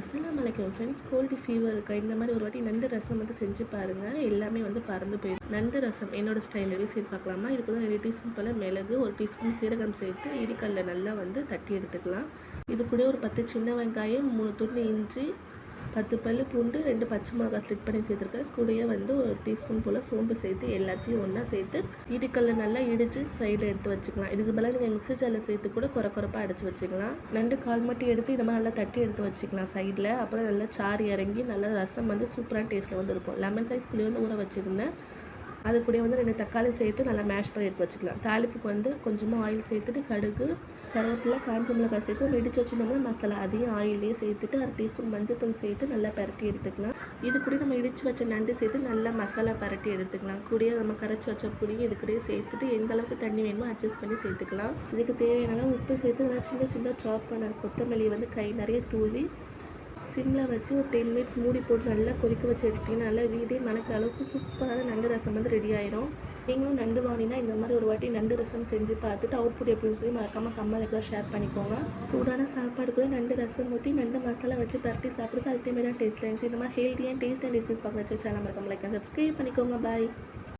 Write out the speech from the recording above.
அஸ்லாம் அலைக்கும் friends gold fever இருக்கா? இந்த மாதிரி ஒரு வாட்டி நண்டு ரசம் வந்து செஞ்சு பாருங்கள் எல்லாமே வந்து பறந்து போயிடும். நண்டு ரசம் என்னோட ஸ்டைலவே சேர்த்து பார்க்கலாமா? இதுக்கு வந்து ரெண்டு டீஸ்பூன் போல் மிளகு ஒரு டீஸ்பூன் சீரகம் சேர்த்து இடிக்கல்ல நல்லா வந்து தட்டி எடுத்துக்கலாம். இது கூட ஒரு பத்து சின்ன வெங்காயம் மூணு துண்டு இஞ்சி பத்து பல் பூண்டு ரெண்டு பச்சை மிளகா ஸ்லிட் பண்ணி சேர்த்துருக்கேன். கூடயே வந்து ஒரு டீஸ்பூன் போல் சோம்பு சேர்த்து எல்லாத்தையும் ஒன்றா சேர்த்து இடிக்கல்ல நல்லா இடித்து சைடில் எடுத்து வச்சுக்கலாம். இதுக்கு பதிலாக நீங்கள் மிக்சர் ஜாரில் சேர்த்து கூட குறை குறைப்பாக அடித்து வச்சுக்கலாம். நண்டு கால் மட்டும் எடுத்து இந்த மாதிரி நல்லா தட்டி எடுத்து வச்சுக்கலாம் சைடில் அப்புறம் நல்லா சாறு இறங்கி நல்லா ரசம் வந்து சூப்பரான டேஸ்ட்டில் வந்து இருக்கும். லெமன் சைஸ் புளி வந்து ஊற வச்சுருந்தேன். அது கூட வந்து ரெண்டு தக்காளி சேர்த்து நல்லா மேஷ் பண்ணி எடுத்து வச்சுக்கலாம். தாளிப்புக்கு வந்து கொஞ்சமாக ஆயில் சேர்த்துட்டு கடுகு கருவேப்பிலை காஞ்ச மிளகாய் சேர்த்து நம்ம இடிச்சு வச்சுருந்தோம்னா மசாலா அதையும் ஆயிலே சேர்த்துட்டு அரை டீஸ்பூன் மஞ்சத்தூள் சேர்த்து நல்லா பரட்டி எடுத்துக்கலாம். இது கூட நம்ம இடிச்சு வச்ச நண்டு சேர்த்து நல்லா மசாலா பரட்டி எடுத்துக்கலாம். கூடயே நம்ம கரைச்சி வச்ச புளியும் இது கூட சேர்த்துட்டு எந்த அளவுக்கு தண்ணி வேணுமோ அட்ஜஸ்ட் பண்ணி சேர்த்துக்கலாம். இதுக்கு தேவையான உப்பு சேர்த்து நல்லா சின்ன சின்ன சாப் பண்ண கொத்தமல்லி வந்து கை நிறைய தூவி சிம்மில் வச்சு ஒரு டென் மினிட்ஸ் மூடி போட்டு நல்லா கொதிக்க வச்சு எடுத்தீங்கன்னா நல்லா வீடே மணக்கிற அளவுக்கு சூப்பரான நண்டு ரசம் வந்து ரெடி ஆயிரும். நீங்களும் நண்டு வாங்கினா இந்த மாதிரி ஒரு வாட்டி நண்டு ரசம் செஞ்சு பார்த்துட்டு அவுட்புட் எப்படி சொல்லி மறக்காமல் கம்மல் கூட ஷேர் பண்ணிக்கோங்க. சூடான சாப்பாடு கூட நண்டு ரசம் ஊற்றி நண்டு மசாலா வச்சு பரட்டி சாப்பிட்றது அல்டிமேட்டாக டேஸ்ட்டில் இருந்துச்சு. இந்த மாதிரி ஹெல்த்தியாக டேஸ்ட் அண்ட் ரெசிபிஸ் பார்க்க வச்சு சேனல் மறக்காமல் லைக் சப்ஸ்கிரைப் பண்ணிக்கோங்க. பாய்